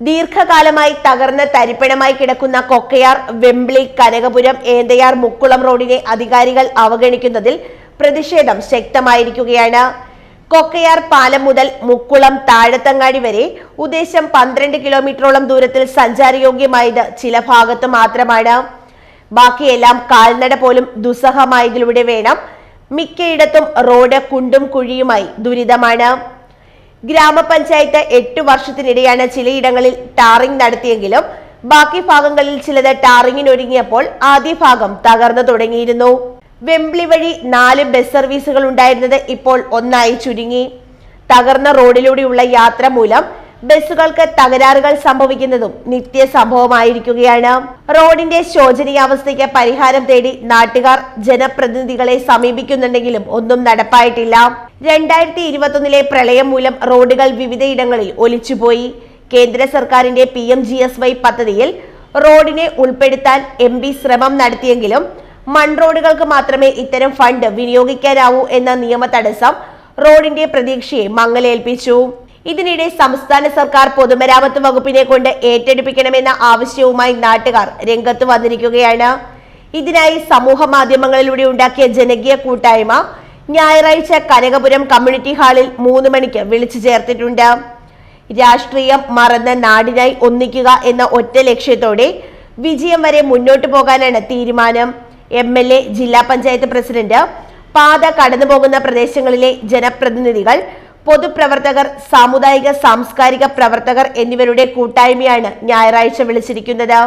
ദീർഘകാലമായി തകർന്ന തരിപ്പണമായി കിടക്കുന്ന കൊക്കയാർ വെമ്പിളി കനകപുരം ഏന്തയാർ മുക്കുളം റോഡിനെ അധികാരികൾ അവഗണിക്കുന്നതിൽ പ്രതിഷേധം ശക്തമായിരിക്കുകയാണ്. കൊക്കയാർ പാലം മുതൽ മുക്കുളം താഴത്തങ്ങാടി വരെ ഉദ്ദേശം പന്ത്രണ്ട് കിലോമീറ്ററോളം ദൂരത്തിൽ സഞ്ചാരയോഗ്യമായത് ചില ഭാഗത്ത് മാത്രമാണ്. ബാക്കിയെല്ലാം കാൽനട പോലും ദുസ്സഹമായതിലൂടെ വേണം മിക്കയിടത്തും റോഡ് കുണ്ടും കുഴിയുമായി ദുരിതമാണ്. ഗ്രാമപഞ്ചായത്ത് എട്ടു വർഷത്തിനിടെയാണ് ചിലയിടങ്ങളിൽ ടാറിംഗ് നടത്തിയെങ്കിലും ബാക്കി ഭാഗങ്ങളിൽ ചിലത് ടാറിങ്ങിനൊരുങ്ങിയപ്പോൾ ആദ്യ ഭാഗം തകർന്നു തുടങ്ങിയിരുന്നു. വെമ്പിളി വഴി നാല് ബസ് സർവീസുകൾ ഉണ്ടായിരുന്നത് ഇപ്പോൾ ഒന്നായി ചുരുങ്ങി. തകർന്ന റോഡിലൂടെയുള്ള യാത്ര മൂലം ബസ്സുകൾക്ക് തകരാറുകൾ സംഭവിക്കുന്നതും നിത്യ സംഭവമായിരിക്കുകയാണ് റോഡിന്റെ ശോചനീയാവസ്ഥയ്ക്ക് പരിഹാരം തേടി നാട്ടുകാർ ജനപ്രതിനിധികളെ സമീപിക്കുന്നുണ്ടെങ്കിലും ഒന്നും നടപ്പായിട്ടില്ല. രണ്ടായിരത്തി ഇരുപത്തൊന്നിലെ പ്രളയം മൂലം റോഡുകൾ വിവിധയിടങ്ങളിൽ ഒലിച്ചുപോയി. കേന്ദ്ര സർക്കാരിന്റെ P M G S Y പദ്ധതിയിൽ റോഡിനെ ഉൾപ്പെടുത്താൻ എം പി ശ്രമം നടത്തിയെങ്കിലും മൺറോഡുകൾക്ക് മാത്രമേ ഇത്തരം ഫണ്ട് വിനിയോഗിക്കാനാവൂ എന്ന നിയമ തടസ്സം റോഡിന്റെ പ്രതീക്ഷയെ മങ്ങലേൽപ്പിച്ചു. ഇതിനിടെ സംസ്ഥാന സർക്കാർ പൊതുമരാമത്ത് വകുപ്പിനെ കൊണ്ട് ഏറ്റെടുപ്പിക്കണമെന്ന ആവശ്യവുമായി നാട്ടുകാർ രംഗത്ത് വന്നിരിക്കുകയാണ്. ഇതിനായി സമൂഹ മാധ്യമങ്ങളിലൂടെ ഉണ്ടാക്കിയ ജനകീയ കൂട്ടായ്മ ഞായറാഴ്ച കനകപുരം കമ്മ്യൂണിറ്റി ഹാളിൽ മൂന്ന് മണിക്ക് വിളിച്ചു ചേർത്തിട്ടുണ്ട്. രാഷ്ട്രീയം മറന്ന് നാടിനായി ഒന്നിക്കുക എന്ന ഒറ്റ ലക്ഷ്യത്തോടെ വിജയം വരെ മുന്നോട്ടു പോകാനാണ് തീരുമാനം. എം എൽ എ ജില്ലാ പഞ്ചായത്ത് പ്രസിഡന്റ് പാത കടന്നു പോകുന്ന പ്രദേശങ്ങളിലെ ജനപ്രതിനിധികൾ പൊതുപ്രവർത്തകർ സാമുദായിക സാംസ്കാരിക പ്രവർത്തകർ എന്നിവരുടെ കൂട്ടായ്മയാണ് ഞായറാഴ്ച വിളിച്ചിരിക്കുന്നത്.